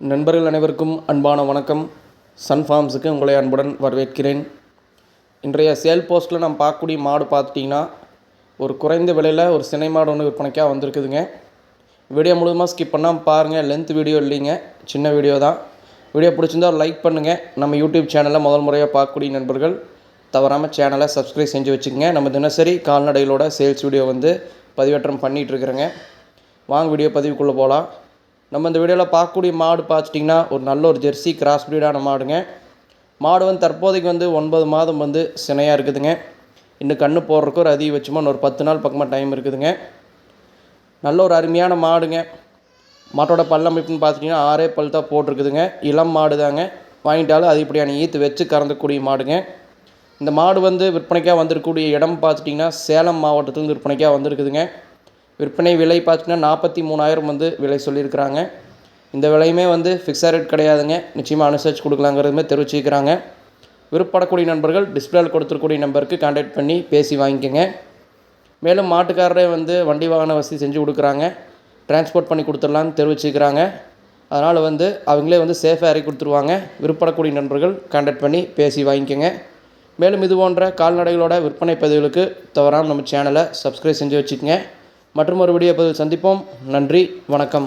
நண்பர்கள் அனைவருக்கும் அன்பான வணக்கம். சன் ஃபார்ம்ஸுக்கு உங்களை அன்புடன் வரவேற்கிறேன். இன்றைய சேல் போஸ்ட்டில் நம்ம பார்க்கக்கூடிய மாடு பார்த்துட்டிங்கன்னா ஒரு குறைந்த விலையில் ஒரு சினை மாடு ஒன்று விற்பனைக்காக வந்திருக்குதுங்க. வீடியோ முழுவதுமாக ஸ்கிப் பண்ணால் பாருங்கள் லென்த் வீடியோ இல்லைங்க. சின்ன வீடியோ தான். வீடியோ பிடிச்சிருந்தா லைக் பண்ணுங்கள் நம்ம யூடியூப் சேனலில் முதல் முறையாக பார்க்கக்கூடிய நண்பர்கள் தவறாமல் சேனலை சப்ஸ்கிரைப் செஞ்சு வச்சுக்கோங்க. நம்ம தினசரி கால்நடைகளோட சேல்ஸ் வீடியோ வந்து பதிவேற்றம் பண்ணிகிட்ருக்குறேங்க வாங்க வீடியோ பதிவுக்குள்ளே போகலாம் நம்ம இந்த வீடியோவில் பார்க்கக்கூடிய மாடு பார்த்துட்டிங்கன்னா ஒரு நல்ல ஒரு ஜெர்சி கிராஸ் ப்ரீடான மாடுங்க. மாடு வந்து தற்போதைக்கு வந்து ஒன்பது மாதம் வந்து சினையாக இருக்குதுங்க. இன்னும் கன்று போடுறதுக்கு ஒரு அதிகபட்சமாக ஒரு பத்து நாள் பக்கமாக டைம் இருக்குதுங்க. நல்ல ஒரு அருமையான மாடுங்க. மாட்டோட பல்லமைப்புன்னு பார்த்துட்டிங்கன்னா ஆறே பல் தான் போட்டிருக்குதுங்க. இளம் மாடு தாங்க வாங்கிட்டாலும் அதிகப்படியான ஈத்து வச்சு கறந்தக்கூடிய மாடுங்க. இந்த மாடு வந்து விற்பனைக்காக வந்திருக்கக்கூடிய இடம் பார்த்துட்டிங்கன்னா சேலம் மாவட்டத்துலேருந்து விற்பனைக்காக வந்திருக்குதுங்க. விற்பனை விலை பார்த்தீங்கன்னா நாற்பத்தி மூணாயிரம் வந்து விலை சொல்லியிருக்கிறாங்க. இந்த விலையுமே வந்து ஃபிக்ஸட் ரேட் கிடையாதுங்க. நிச்சயமாக அனுசரித்து கொடுக்கலாங்கிறதுமே தெரிவிச்சுக்கிறாங்க விருப்பப்படக்கூடிய நண்பர்கள் டிஸ்பிளேல கொடுத்துருக்கூடிய நம்பருக்கு கான்டாக்ட் பண்ணி பேசி வாங்கிக்கோங்க. மேலும் மாட்டுக்காரரே வந்து வண்டி வாகன வசதி செஞ்சு கொடுக்குறாங்க. டிரான்ஸ்போர்ட் பண்ணி கொடுத்துடலான்னு தெரிவிச்சுக்கிறாங்க அதனால் வந்து அவங்களே வந்து சேஃபாக இறக்கி கொடுத்துருவாங்க. விருப்பப்படக்கூடிய நண்பர்கள் கான்டாக்ட் பண்ணி பேசி வாங்கிக்கோங்க. மேலும் இது போன்ற கால்நடைகளோட விற்பனை பதிவுகளுக்கு தவறாமல் நம்ம சேனலை சப்ஸ்கிரைப் செஞ்சு வச்சுக்கோங்க. மற்றும் ஒரு வீடியோ பதில் சந்திப்போம். நன்றி வணக்கம்.